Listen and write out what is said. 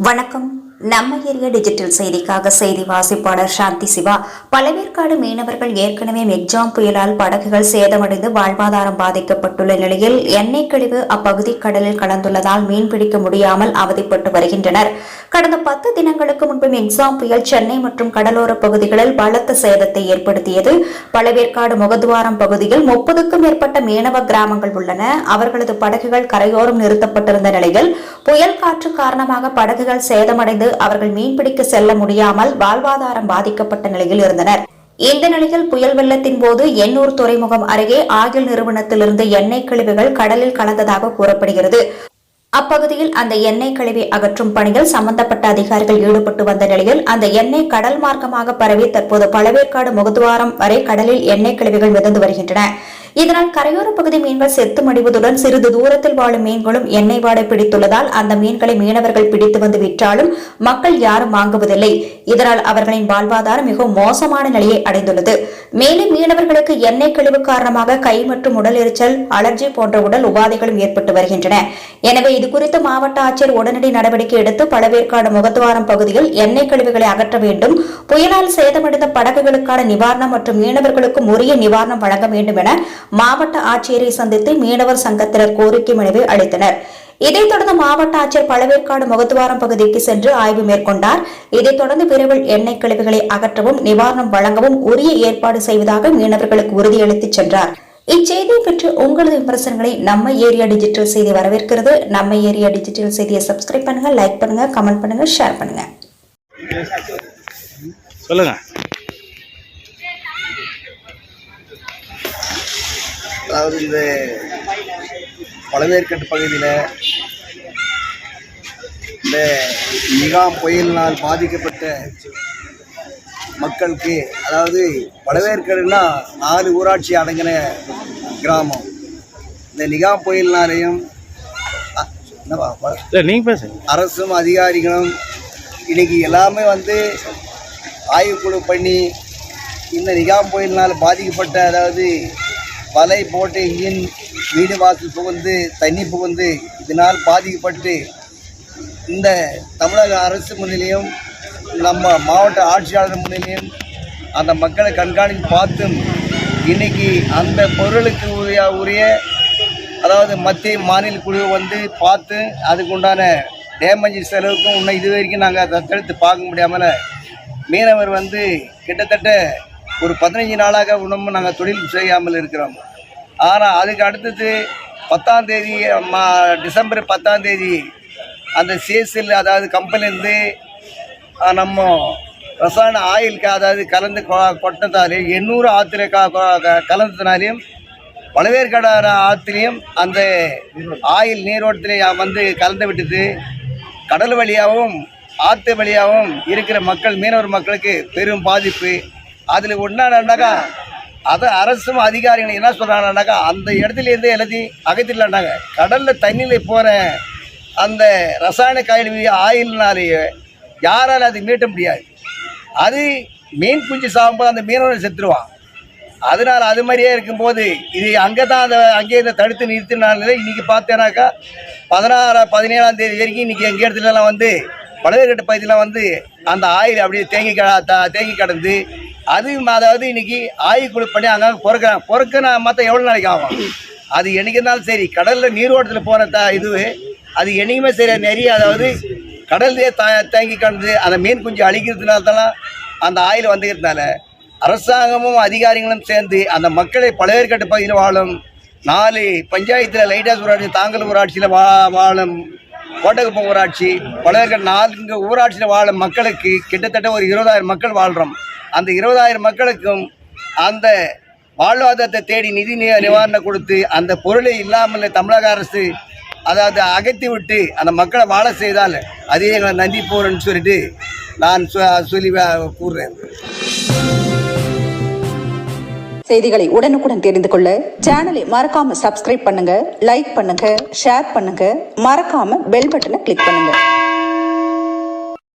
வணக்கம். நம்ம area digital செய்திக்காக செய்தி வாசிப்பாளர் சாந்தி சிவா. பழவேற்காடு மீனவர்கள் ஏற்கனவே மெக்ஜாம் புயலால் படகுகள் சேதமடைந்து வாழ்வாதாரம் பாதிக்கப்பட்டுள்ள நிலையில் எண்ணெய் கழிவு அப்பகுதி கடலில் கலந்துள்ளதால் மீன்பிடிக்க முடியாமல் அவதிப்பட்டு வருகின்றனர். கடந்த பத்து தினங்களுக்கு முன்பு மெக்ஸாம் புயல் சென்னை மற்றும் கடலோர பகுதிகளில் பலத்த சேதத்தை ஏற்படுத்தியது. பழவேற்காடு முகதுவாரம் பகுதியில் முப்பதுக்கும் மேற்பட்ட மீனவ கிராமங்கள் உள்ளன. அவர்களது படகுகள் கரையோரம் நிறுத்தப்பட்டிருந்த நிலையில் புயல் காற்று காரணமாக படகுகள் சேதமடைந்து அவர்கள் மீன்பிடிக்க செல்ல முடியாமல் வாழ்வாதாரம் பாதிக்கப்பட்ட நிலையில் இருந்தனர். இந்த நிலையில் புயல் வெள்ளத்தின் போது எண்ணூர் துறைமுகம் அருகே ஆயில் நிறுவனத்திலிருந்து எண்ணெய் கழிவுகள் கடலில் கலந்ததாக கூறப்படுகிறது. அப்பகுதியில் அந்த எண்ணெய் கழிவை அகற்றும் பணியில் சம்பந்தப்பட்ட அதிகாரிகள் ஈடுபட்டு வந்த நிலையில் அந்த எண்ணெய் கடல் மார்க்கமாக பரவி தற்போது பழவேற்காடு முகத்துவாரம் வரை கடலில் எண்ணெய் கழிவுகள் மிதந்து வருகின்றன. இதனால் கரையோர பகுதி மீன்கள் செத்து மடிவதுடன் சிறிது தூரத்தில் வாழும் மீன்களும் எண்ணெய் வாடை பிடித்துள்ளதால் அந்த மீன்களை மீனவர்கள் பிடித்து வந்து விற்றாலும் மக்கள் யாரும் வாங்குவதில்லை. இதனால் அவர்களின் வாழ்வாதாரம் மிகவும் மோசமான நிலையை அடைந்துள்ளது. மேலும் மீனவர்களுக்கு எண்ணெய் கழிவு காரணமாக கை மற்றும் உடல் எரிச்சல் அலர்ஜி போன்ற உடல் உபாதைகளும் ஏற்பட்டு வருகின்றன. எனவே இதுகுறித்து மாவட்ட ஆட்சியர் உடனடி நடவடிக்கை எடுத்து பழவேற்காடு முகத்துவாரம் பகுதியில் எண்ணெய் கழிவுகளை அகற்ற வேண்டும். புயலால் சேதமடைந்த படகுகளுக்கான நிவாரணம் மற்றும் மீனவர்களுக்கும் உரிய நிவாரணம் வழங்க வேண்டும் என மாவட்ட ஆட்சியரை சந்தித்து மீனவர் சங்கத்தினர் கோரிக்கை மனுவை அளித்தனர். இதைத் தொடர்ந்து மாவட்ட ஆட்சியர் பழவேற்காடு முகத்துவாரம் பகுதிக்கு சென்று ஆய்வு மேற்கொண்டார். இதைத் தொடர்ந்து விரைவில் எண்ணெய் கழிவுகளை அகற்றவும் நிவாரணம் வழங்கவும் உரிய ஏற்பாடு செய்வதாக மீனவர்களுக்கு உறுதியளித்துச் சென்றார். இச்செய்தியை பெற்று உங்களது விமர்சனங்களை நம்ம ஏரியா டிஜிட்டல் செய்தி வரவேற்கிறது. நம்ம ஏரியா டிஜிட்டல் செய்தியை சப்ஸ்கிரைப் பண்ணுங்க லைக் பண்ணுங்க கமெண்ட் பண்ணுங்க ஷேர் பண்ணுங்க. சொல்லுங்க. அதாவது இந்த பழவேற்கட்டு பகுதியில் இந்த மிகாம் புயலினால் பாதிக்கப்பட்ட மக்களுக்கு அதாவது பழவேற்கடுனா நாலு ஊராட்சி அடங்கின கிராமம். இந்த நிகாம் புயலினாலையும் அரசும் அதிகாரிகளும் இன்னைக்கு எல்லாமே வந்து ஆய்வுக்குழு பண்ணி இந்த நிகாம் புயலினால் பாதிக்கப்பட்ட அதாவது வலை போட்டு இன்ஜின் வீடு வாசல் புகுந்து தண்ணி புகுந்து இதனால் பாதிக்கப்பட்டு இந்த தமிழக அரசு முன்னிலையும் நம்ம மாவட்ட ஆட்சியாளர் முன்னிலையும் அந்த மக்களை கண்காணித்து பார்த்தும் இன்னைக்கு அந்த பொருளுக்கு உரிய உரிய அதாவது மத்திய மாநில குழு வந்து பார்த்து அதுக்குண்டான டேமேஜ் செலவுக்கும் இன்னும் இது வரைக்கும் நாங்கள் தத்தெடுத்து பார்க்க முடியாமல் மீனவர் வந்து கிட்டத்தட்ட ஒரு பதினஞ்சு நாளாக இன்னமும் நாங்கள் தொழில் செய்யாமல் இருக்கிறோம். ஆனால் அதுக்கு அடுத்தது பத்தாம் தேதி மா டிசம்பர் பத்தாம் தேதி அந்த சேசில் அதாவது கம்பெனிலேருந்து நம்ம ரசாயன ஆயிலுக்கு அதாவது கலந்து கொ- எண்ணூறு ஆத்திர கலந்ததுனாலையும் பழவேற்காடு ஆற்றுலையும் அந்த ஆயில் நீரோட்டத்திலே வந்து கலந்து விட்டது. கடல் வழியாகவும் ஆற்று வழியாகவும் இருக்கிற மக்கள் மீனவர் மக்களுக்கு பெரும் பாதிப்பு. அதில் ஒன்றானாக்கா அதை அரசும் அதிகாரிகள் என்ன சொல்கிறாங்கன்னாக்கா அந்த இடத்துலேருந்தே எல்லாத்தையும் அகற்றிடலாண்டாங்க கடலில் தண்ணியில் போகிற அந்த ரசாயன கழிவு ஆயில்னாலேயே யாரால் அதை மீட்ட முடியாது. அது மீன் குஞ்சு சாகும்போது அந்த மீனவன் செத்துருவான். அதனால் அது மாதிரியே இருக்கும்போது இது அங்கே தான் அந்த அங்கேயே இந்த தடுத்து நிறுத்தினால இன்றைக்கி பார்த்தேனாக்கா பதினாறு பதினேழாம் தேதி வரைக்கும் இன்றைக்கி எங்கள் இடத்துலலாம் வந்து பழவேற்கட்டு பகுதியெலாம் வந்து அந்த ஆயில் அப்படியே தேங்கி க த- தேங்கி கிடந்து அது அதாவது இன்னைக்கு ஆயில் குழு பண்ணி அங்கே பொறுக்கிறாங்க. பொறுக்க மற்ற எவ்வளோ நாளைக்கு ஆகும்? அது என்றைக்கு இருந்தாலும் சரி. கடலில் நீரோட்டத்தில் போன த இது அது என்றைக்குமே சரி. நிறைய அதாவது கடல்லே த தேங்கி கிடந்து அந்த மீன் குஞ்சு அழிக்கிறதுனால தான் அந்த ஆயில் வந்துக்கிறதுனால அரசாங்கமும் அதிகாரிகளும் சேர்ந்து அந்த மக்களை பழவேற்கட்டு பகுதியில் வாழும் நாலு பஞ்சாயத்தில் லைட்டாஸ் ஊராட்சி தாங்கல் ஊராட்சியில் வா வாழும் கோட்டகுப்பம் ஊராட்சி பழவேற்கட்டு நான்கு ஊராட்சியில் வாழும் மக்களுக்கு கிட்டத்தட்ட ஒரு இருபதாயிரம் மக்கள் வாழ்கிறோம் அந்த இருபதாயிரம் மக்களுக்கும் அந்த வாழ்வாதாரத்தை தேடி நிதி நி- நிவாரணம் கொடுத்து அந்த பொருளை இல்லாமல் தமிழக அரசு அதாவது அகற்றி விட்டு அந்த மக்களை வாழ செய்தால் அதே எங்களை நன்றி போகிறேன்னு சொல்லிட்டு நான் சொ- சொல்லி கூறுறேன். செய்திகளை உடனுக்குடன் தெரிந்து கொள்ள சேனலை மறக்காம சப்ஸ்கிரைப் பண்ணுங்க லைக் பண்ணுங்க ஷேர் பண்ணுங்க மறக்காம பெல் பட்டனை கிளிக் பண்ணுங்க.